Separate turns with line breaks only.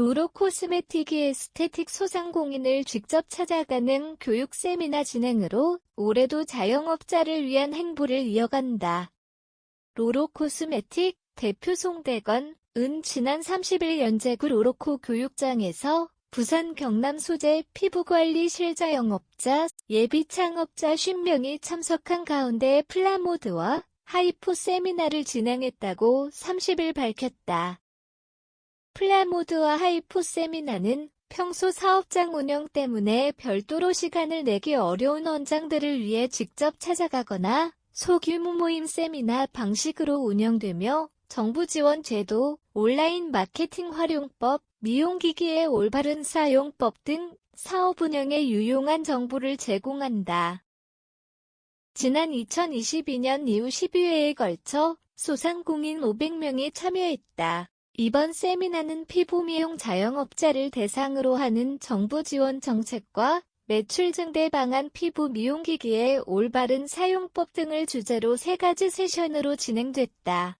로로 코스메틱이 에스테틱 소상공인을 직접 찾아가는 교육 세미나 진행으로 올해도 자영업자를 위한 행보를 이어간다. 로로 코스메틱 대표 송대건, 은 지난 30일 연제구 로로코 교육장에서 부산 경남 소재 피부관리 실자 영업자, 예비 창업자 50명이 참석한 가운데 플라모드와 하이포 세미나를 진행했다고 30일 밝혔다. 플라모드와 하이포 세미나는 평소 사업장 운영 때문에 별도로 시간을 내기 어려운 원장들을 위해 직접 찾아가거나 소규모 모임 세미나 방식으로 운영되며 정부 지원 제도, 온라인 마케팅 활용법, 미용기기의 올바른 사용법 등 사업 운영에 유용한 정보를 제공한다. 지난 2022년 이후 12회에 걸쳐 소상공인 500명이 참여했다. 이번 세미나는 피부 미용 자영업자를 대상으로 하는 정부 지원 정책과 매출 증대 방안 피부 미용기기의 올바른 사용법 등을 주제로 세 가지 세션으로 진행됐다.